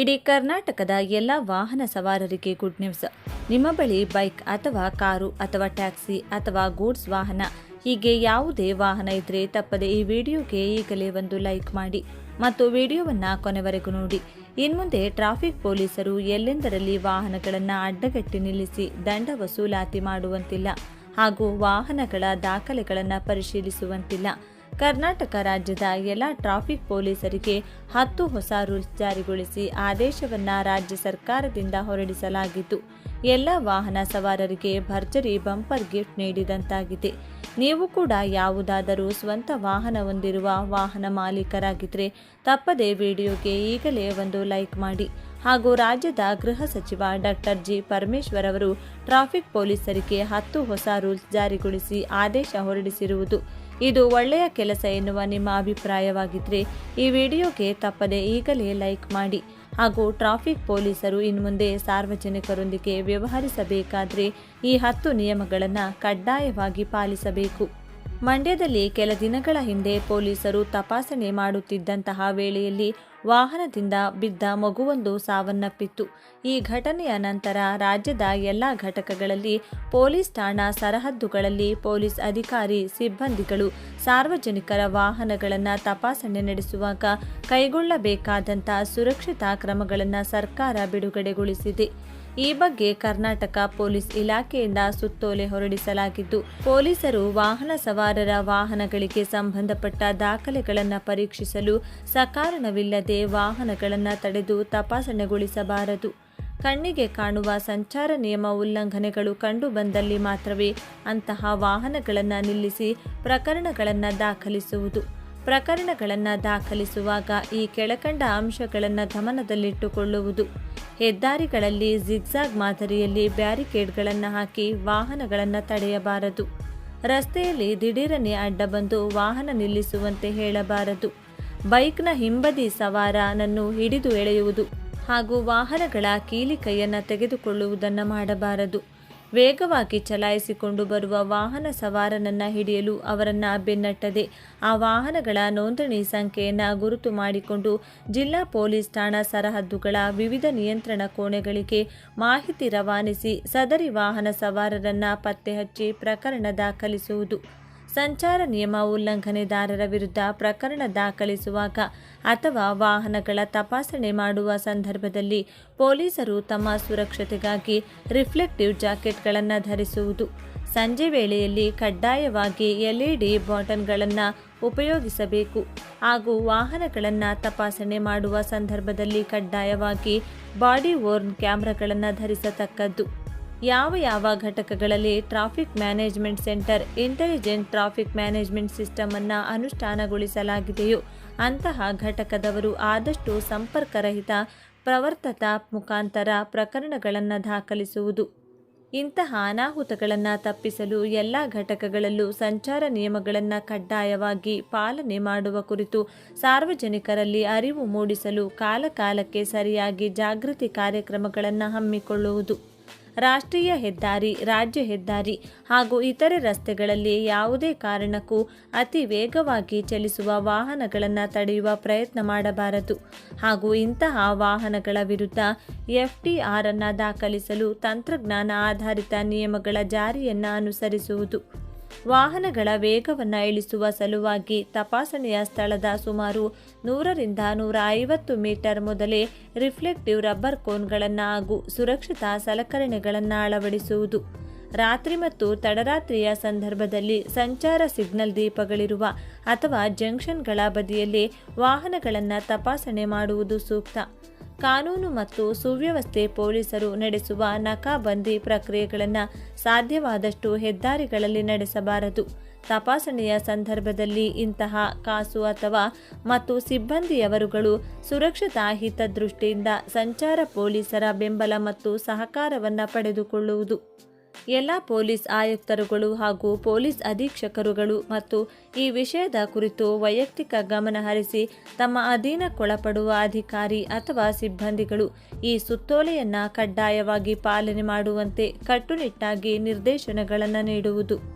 ಇಡೀ ಕರ್ನಾಟಕದ ಎಲ್ಲ ವಾಹನ ಸವಾರರಿಗೆ ಗುಡ್ ನ್ಯೂಸ್ ನಿಮ್ಮ ಬಳಿ ಬೈಕ್ ಅಥವಾ ಕಾರು ಅಥವಾ ಟ್ಯಾಕ್ಸಿ ಅಥವಾ ಗೂಡ್ಸ್ ವಾಹನ. ಹೀಗೆ ಯಾವುದೇ ವಾಹನ ಇದ್ರೆ ತಪ್ಪದೆ ಈ ವಿಡಿಯೋಗೆ ಈಗಲೇ ಒಂದು ಲೈಕ್ ಮಾಡಿ ಮತ್ತು ವಿಡಿಯೋವನ್ನು ಕೊನೆವರೆಗೂ ನೋಡಿ. ಇನ್ಮುಂದೆ ಟ್ರಾಫಿಕ್ ಪೊಲೀಸರು ಎಲ್ಲೆಂದರಲ್ಲಿ ವಾಹನಗಳನ್ನು ಅಡ್ಡಗಟ್ಟಿ ನಿಲ್ಲಿಸಿ ದಂಡ ವಸೂಲಾತಿ ಮಾಡುವಂತಿಲ್ಲ ಹಾಗೂ ವಾಹನಗಳ ದಾಖಲೆಗಳನ್ನು ಪರಿಶೀಲಿಸುವಂತಿಲ್ಲ. ಕರ್ನಾಟಕ ರಾಜ್ಯದ ಎಲ್ಲ ಟ್ರಾಫಿಕ್ ಪೊಲೀಸರಿಗೆ ಹತ್ತು ಹೊಸ ರೂಲ್ಸ್ ಜಾರಿಗೊಳಿಸಿ ಆದೇಶವನ್ನ ರಾಜ್ಯ ಸರ್ಕಾರದಿಂದ ಹೊರಡಿಸಲಾಗಿದ್ದು, ಎಲ್ಲ ವಾಹನ ಸವಾರರಿಗೆ ಭರ್ಜರಿ ಬಂಪರ್ ಗಿಫ್ಟ್ ನೀಡಿದಂತಾಗಿದೆ. ನೀವು ಕೂಡ ಯಾವುದಾದರೂ ಸ್ವಂತ ವಾಹನ ಹೊಂದಿರುವ ವಾಹನ ಮಾಲೀಕರಾಗಿದ್ದರೆ ತಪ್ಪದೇ ವಿಡಿಯೋಗೆ ಈಗಲೇ ಒಂದು ಲೈಕ್ ಮಾಡಿ. ಹಾಗೂ ರಾಜ್ಯದ ಗೃಹ ಸಚಿವ ಡಾಕ್ಟರ್ ಜಿ ಪರಮೇಶ್ವರ್ ಅವರು ಟ್ರಾಫಿಕ್ ಪೊಲೀಸರಿಗೆ ಹತ್ತು ಹೊಸ ರೂಲ್ಸ್ ಜಾರಿಗೊಳಿಸಿ ಆದೇಶ ಹೊರಡಿಸಿರುವುದು ಇದು ಒಳ್ಳೆಯ ಕೆಲಸ ಎನ್ನುವ ನಿಮ್ಮ ಅಭಿಪ್ರಾಯವಾಗಿದ್ದರೆ ಈ ವಿಡಿಯೋಗೆ ತಪ್ಪದೆ ಈಗಲೇ ಲೈಕ್ ಮಾಡಿ ಹಾಗೂ ಟ್ರಾಫಿಕ್ ಪೊಲೀಸರು ಇನ್ಮುಂದೆ ಸಾರ್ವಜನಿಕರೊಂದಿಗೆ ವ್ಯವಹರಿಸಬೇಕಾದರೆ ಈ ಹತ್ತು ನಿಯಮಗಳನ್ನು ಕಡ್ಡಾಯವಾಗಿ ಪಾಲಿಸಬೇಕು. ಮಂಡ್ಯದಲ್ಲಿ ಕೆಲ ದಿನಗಳ ಹಿಂದೆ ಪೊಲೀಸರು ತಪಾಸಣೆ ಮಾಡುತ್ತಿದ್ದಂತಹ ವೇಳೆಯಲ್ಲಿ ವಾಹನದಿಂದ ಬಿದ್ದ ಮಗುವೊಂದು ಸಾವನ್ನಪ್ಪಿತ್ತು. ಈ ಘಟನೆಯ ನಂತರ ರಾಜ್ಯದ ಎಲ್ಲ ಘಟಕಗಳಲ್ಲಿ ಪೊಲೀಸ್ ಠಾಣಾ ಸರಹದ್ದುಗಳಲ್ಲಿ ಪೊಲೀಸ್ ಅಧಿಕಾರಿ, ಸಿಬ್ಬಂದಿಗಳು ಸಾರ್ವಜನಿಕರ ವಾಹನಗಳನ್ನು ತಪಾಸಣೆ ನಡೆಸುವಾಗ ಕೈಗೊಳ್ಳಬೇಕಾದಂಥ ಸುರಕ್ಷತಾ ಕ್ರಮಗಳನ್ನು ಸರ್ಕಾರ ಬಿಡುಗಡೆಗೊಳಿಸಿದೆ. ಈ ಬಗ್ಗೆ ಕರ್ನಾಟಕ ಪೊಲೀಸ್ ಇಲಾಖೆಯಿಂದ ಸುತ್ತೋಲೆ ಹೊರಡಿಸಲಾಗಿದ್ದು, ಪೊಲೀಸರು ವಾಹನ ಸವಾರರ ವಾಹನಗಳಿಗೆ ಸಂಬಂಧಪಟ್ಟ ದಾಖಲೆಗಳನ್ನು ಪರೀಕ್ಷಿಸಲು ಸಕಾರಣವಿಲ್ಲದೆ ವಾಹನಗಳನ್ನು ತಡೆದು ತಪಾಸಣೆಗೊಳಿಸಬಾರದು. ಕಣ್ಣಿಗೆ ಕಾಣುವ ಸಂಚಾರ ನಿಯಮ ಉಲ್ಲಂಘನೆಗಳು ಕಂಡುಬಂದಲ್ಲಿ ಮಾತ್ರವೇ ಅಂತಹ ವಾಹನಗಳನ್ನು ನಿಲ್ಲಿಸಿ ಪ್ರಕರಣಗಳನ್ನು ದಾಖಲಿಸುವುದು. ಪ್ರಕರಣಗಳನ್ನು ದಾಖಲಿಸುವಾಗ ಈ ಕೆಳಕಂಡ ಅಂಶಗಳನ್ನು ಗಮನದಲ್ಲಿಟ್ಟುಕೊಳ್ಳುವುದು. ಹೆದ್ದಾರಿಗಳಲ್ಲಿ ಜಿಗ್ಜಾಗ್ ಮಾದರಿಯಲ್ಲಿ ಬ್ಯಾರಿಕೇಡ್ಗಳನ್ನು ಹಾಕಿ ವಾಹನಗಳನ್ನು ತಡೆಯಬಾರದು. ರಸ್ತೆಯಲ್ಲಿ ದಿಢೀರನೆ ಅಡ್ಡ ಬಂದು ವಾಹನ ನಿಲ್ಲಿಸುವಂತೆ ಹೇಳಬಾರದು. ಬೈಕ್ನ ಹಿಂಬದಿ ಸವಾರನನ್ನು ಹಿಡಿದು ಎಳೆಯುವುದು ಹಾಗೂ ವಾಹನಗಳ ಕೀಲಿ ಕೈಯನ್ನು ತೆಗೆದುಕೊಳ್ಳುವುದನ್ನು ಮಾಡಬಾರದು. ವೇಗವಾಗಿ ಚಲಾಯಿಸಿಕೊಂಡು ಬರುವ ವಾಹನ ಸವಾರನನ್ನು ಹಿಡಿಯಲು ಅವರನ್ನು ಬೆನ್ನಟ್ಟದೆ ಆ ವಾಹನಗಳ ನೋಂದಣಿ ಸಂಖ್ಯೆಯನ್ನು ಗುರುತು ಮಾಡಿಕೊಂಡು ಜಿಲ್ಲಾ ಪೊಲೀಸ್ ಠಾಣಾ ಸರಹದ್ದುಗಳ ವಿವಿಧ ನಿಯಂತ್ರಣ ಕೋಣೆಗಳಿಗೆ ಮಾಹಿತಿ ರವಾನಿಸಿ ಸದರಿ ವಾಹನ ಸವಾರರನ್ನು ಪತ್ತೆ ಹಚ್ಚಿ ಪ್ರಕರಣ ದಾಖಲಿಸುವುದು. ಸಂಚಾರ ನಿಯಮ ಉಲ್ಲಂಘನೆದಾರರ ವಿರುದ್ಧ ಪ್ರಕರಣ ದಾಖಲಿಸುವಾಗ ಅಥವಾ ವಾಹನಗಳ ತಪಾಸಣೆ ಮಾಡುವ ಸಂದರ್ಭದಲ್ಲಿ ಪೊಲೀಸರು ತಮ್ಮ ಸುರಕ್ಷತೆಗಾಗಿ ರಿಫ್ಲೆಕ್ಟಿವ್ ಜಾಕೆಟ್ಗಳನ್ನು ಧರಿಸುವುದು. ಸಂಜೆ ವೇಳೆಯಲ್ಲಿ ಕಡ್ಡಾಯವಾಗಿ ಎಲ್ಇಡಿ ಬಾಟನ್ಗಳನ್ನು ಉಪಯೋಗಿಸಬೇಕು. ಹಾಗೂ ವಾಹನಗಳನ್ನು ತಪಾಸಣೆ ಮಾಡುವ ಸಂದರ್ಭದಲ್ಲಿ ಕಡ್ಡಾಯವಾಗಿ ಬಾಡಿ ವೋರ್ನ್ ಕ್ಯಾಮ್ರಾಗಳನ್ನು ಧರಿಸತಕ್ಕದ್ದು. ಯಾವ ಯಾವ ಘಟಕಗಳಲ್ಲಿ traffic management centre intelligent traffic management system ಅನ್ನು ಅನುಷ್ಠಾನಗೊಳಿಸಲಾಗಿದೆಯೋ, ಅಂತಹ ಘಟಕದವರು ಆದಷ್ಟು ಸಂಪರ್ಕರಹಿತ ಪ್ರವರ್ತತ ಮುಖಾಂತರ ಪ್ರಕರಣಗಳನ್ನು ದಾಖಲಿಸುವುದು. ಇಂತಹ ಅನಾಹುತಗಳನ್ನು ತಪ್ಪಿಸಲು ಎಲ್ಲ ಘಟಕಗಳಲ್ಲೂ ಸಂಚಾರ ನಿಯಮಗಳನ್ನು ಕಡ್ಡಾಯವಾಗಿ ಪಾಲನೆ ಮಾಡುವ ಕುರಿತು ಸಾರ್ವಜನಿಕರಲ್ಲಿ ಅರಿವು ಮೂಡಿಸಲು ಕಾಲಕಾಲಕ್ಕೆ ಸರಿಯಾಗಿ ಜಾಗೃತಿ ಕಾರ್ಯಕ್ರಮಗಳನ್ನು ಹಮ್ಮಿಕೊಳ್ಳುವುದು. ರಾಷ್ಟ್ರೀಯ ಹೆದ್ದಾರಿ, ರಾಜ್ಯ ಹೆದ್ದಾರಿ ಹಾಗೂ ಇತರೆ ರಸ್ತೆಗಳಲ್ಲಿ ಯಾವುದೇ ಕಾರಣಕ್ಕೂ ಅತಿ ವೇಗವಾಗಿ ಚಲಿಸುವ ವಾಹನಗಳನ್ನು ತಡೆಯುವ ಪ್ರಯತ್ನ ಮಾಡಬಾರದು. ಹಾಗೂ ಇಂತಹ ವಾಹನಗಳ ವಿರುದ್ಧ ಎಫ್ಟಿಆರ್ ಅನ್ನು ದಾಖಲಿಸಲು ತಂತ್ರಜ್ಞಾನ ಆಧಾರಿತ ನಿಯಮಗಳ ಜಾರಿಯನ್ನು ಅನುಸರಿಸುವುದು. ವಾಹನಗಳ ವೇಗವನ್ನು ಇಳಿಸುವ ಸಲುವಾಗಿ ತಪಾಸಣೆಯ ಸ್ಥಳದ ಸುಮಾರು ನೂರರಿಂದ ನೂರ ಐವತ್ತು ಮೀಟರ್ ಮೊದಲೇ ರಿಫ್ಲೆಕ್ಟಿವ್ ರಬ್ಬರ್ ಕೋನ್ಗಳನ್ನು ಹಾಗೂ ಸುರಕ್ಷತಾ ಸಲಕರಣೆಗಳನ್ನು ಅಳವಡಿಸುವುದು. ರಾತ್ರಿ ಮತ್ತು ತಡರಾತ್ರಿಯ ಸಂದರ್ಭದಲ್ಲಿ ಸಂಚಾರ ಸಿಗ್ನಲ್ ದೀಪಗಳಿರುವ ಅಥವಾ ಜಂಕ್ಷನ್ಗಳ ಬದಿಯಲ್ಲಿ ವಾಹನಗಳನ್ನು ತಪಾಸಣೆ ಮಾಡುವುದು ಸೂಕ್ತ. ಕಾನೂನು ಮತ್ತು ಸುವ್ಯವಸ್ಥೆ ಪೊಲೀಸರು ನಡೆಸುವ ನಕಾಬಂದಿ ಪ್ರಕ್ರಿಯೆಗಳನ್ನು ಸಾಧ್ಯವಾದಷ್ಟು ಹೆದ್ದಾರಿಗಳಲ್ಲಿ ನಡೆಸಬಾರದು. ತಪಾಸಣೆಯ ಸಂದರ್ಭದಲ್ಲಿ ಇಂತಹ ಕಾಸು ಅಥವಾ ಮತ್ತು ಸಿಬ್ಬಂದಿಯವರುಗಳು ಸುರಕ್ಷತಾ ಹಿತದೃಷ್ಟಿಯಿಂದ ಸಂಚಾರ ಪೊಲೀಸರ ಬೆಂಬಲ ಮತ್ತು ಸಹಕಾರವನ್ನು ಪಡೆದುಕೊಳ್ಳುವುದು. ಎಲ್ಲ ಪೊಲೀಸ್ ಆಯುಕ್ತರುಗಳು ಹಾಗೂ ಪೊಲೀಸ್ ಅಧೀಕ್ಷಕರುಗಳು ಮತ್ತು ಈ ವಿಷಯದ ಕುರಿತು ವೈಯಕ್ತಿಕ ಗಮನ ಹರಿಸಿ ತಮ್ಮ ಅಧೀನಕ್ಕೊಳಪಡುವ ಅಧಿಕಾರಿ ಅಥವಾ ಸಿಬ್ಬಂದಿಗಳು ಈ ಸುತ್ತೋಲೆಯನ್ನು ಕಡ್ಡಾಯವಾಗಿ ಪಾಲನೆ ಮಾಡುವಂತೆ ಕಟ್ಟುನಿಟ್ಟಾಗಿ ನಿರ್ದೇಶನಗಳನ್ನು ನೀಡುವುದು.